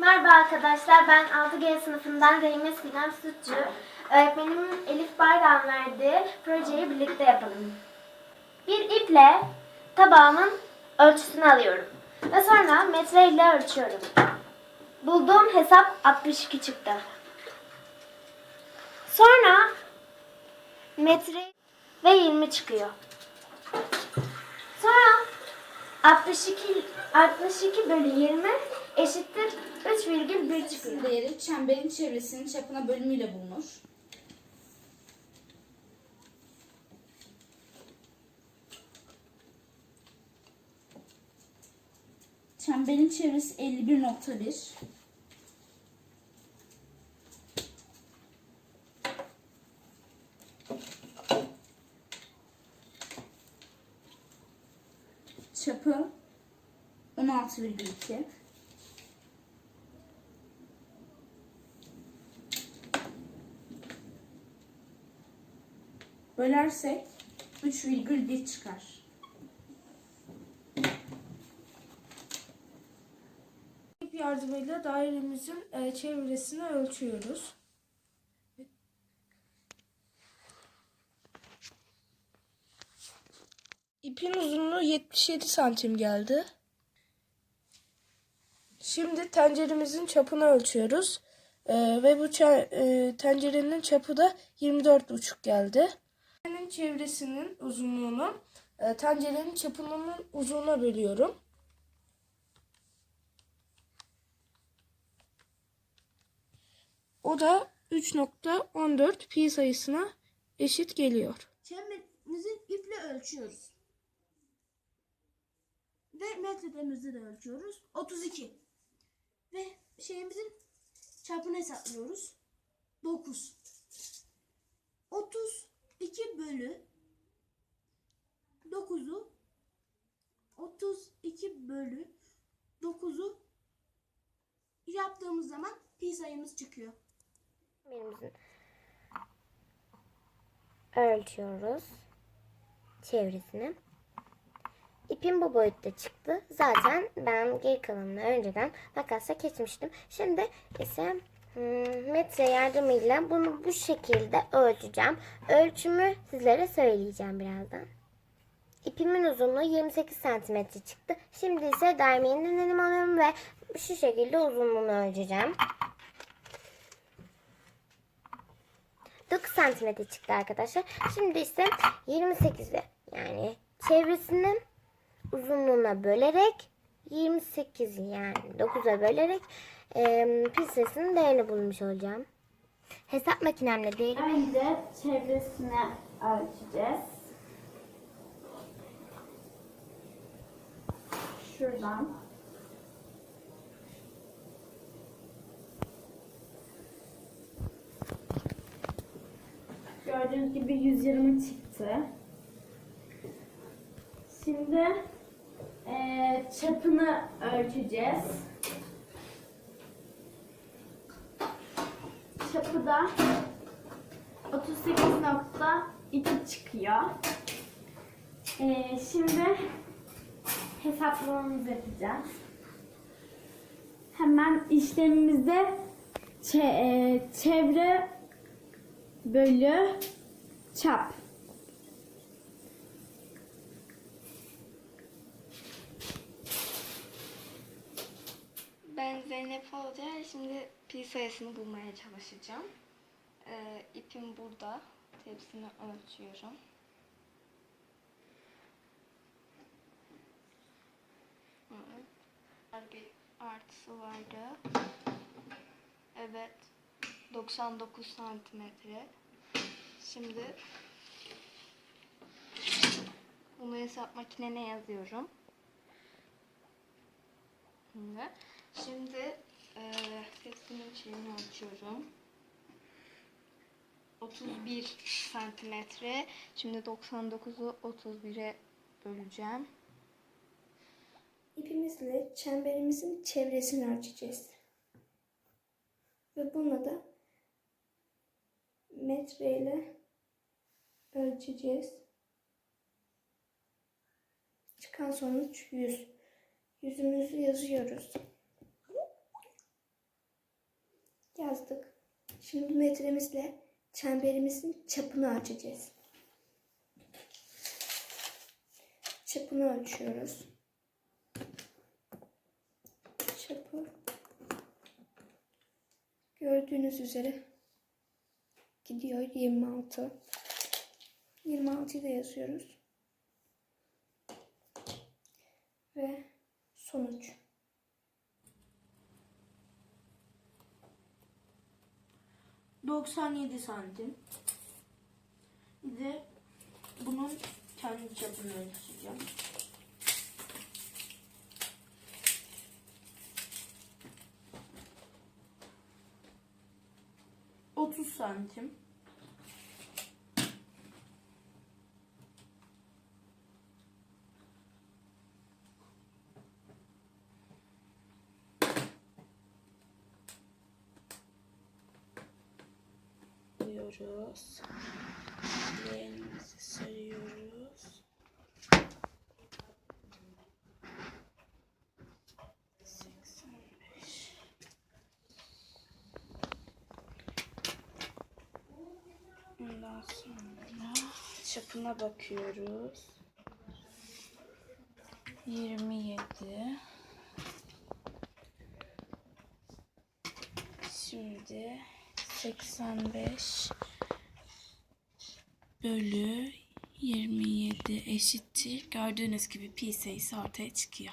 Merhaba arkadaşlar, ben 6G sınıfından Reyme Sinem Sütçü. Öğretmenim Elif Bayram verdiği projeyi birlikte yapalım. Bir iple tabağımın ölçüsünü alıyorum. Ve sonra metre ile ölçüyorum. Bulduğum hesap 62 çıktı. Sonra metre ve 20 çıkıyor. Sonra 62 62 bölü 20 eşittir 3,1 çıkıyor. değeri çemberin çevresinin çapına bölümüyle bulunur. Çemberin çevresi 51.1. Çapı 16,2. Bölersek 3,1 çıkar. Yardımıyla dairemizin e, çevresini ölçüyoruz. İpin uzunluğu 77 santim geldi. Şimdi tenceremizin çapını ölçüyoruz. E, ve bu e, tencerenin çapı da 24,5 geldi. Çevresinin uzunluğunu e, tencerenin çapının uzunluğuna bölüyorum. O da 3.14 pi sayısına eşit geliyor. Çemberimizin iple ölçüyoruz. Ve metrelerimizi de ölçüyoruz. 32. Ve şeyimizin çarpını hesaplıyoruz. 9. 32 bölü 9'u 32 bölü 9'u yaptığımız zaman pi sayımız çıkıyor. Birimizin ölçüyoruz çevresini. İpim bu boyutta çıktı. Zaten ben geri kalanını önceden makasla kesmiştim. Şimdi ise metre yardımıyla bunu bu şekilde ölçeceğim. Ölçümü sizlere söyleyeceğim birazdan. İpimin uzunluğu 28 santimetre çıktı. Şimdi ise dermeğinden elim alıyorum ve şu şekilde uzunluğunu ölçeceğim. 9 santimetre çıktı arkadaşlar. Şimdi ise 28'i yani çevresinin uzunluğuna bölerek 28 yani 9'a bölerek e, pi değerini bulmuş olacağım. Hesap makinemle değeri Önce çevresini ölçeceğiz. Şuradan. Gördüğünüz gibi 120 çıktı. Şimdi çapını ölçeceğiz. Çapı da 38.2 çıkıyor. Ee, şimdi hesaplamamızı yapacağız. Hemen işlemimizde çe- e, çevre bölü çap. Ben Zeynep Hoca. Şimdi pi sayısını bulmaya çalışacağım. Ee, ipim burada. Tepsini ölçüyorum. Evet. Bir artısı vardı. Evet. 99 santimetre. Şimdi bunu hesap makinene yazıyorum. Şimdi, şimdi e, tepsinin şeyini ölçüyorum. 31 santimetre. Şimdi 99'u 31'e böleceğim. İpimizle çemberimizin çevresini ölçeceğiz. Ve bunu da metreyle ölçeceğiz. Çıkan sonuç 100. Yüzümüzü yazıyoruz. Yazdık. Şimdi metremizle çemberimizin çapını ölçeceğiz. Çapını ölçüyoruz. Çapı gördüğünüz üzere gidiyor 26. 26'yı da yazıyoruz. Ve sonuç. ...97 santim. Bir de bunun kendi çapını ölçeceğim. Otuz santim. Sarıyoruz. Seksen beş. Ondan sonra çapına bakıyoruz. Yirmi yedi. Şimdi 85 bölü 27 eşittir. Gördüğünüz gibi pi sayısı ortaya çıkıyor.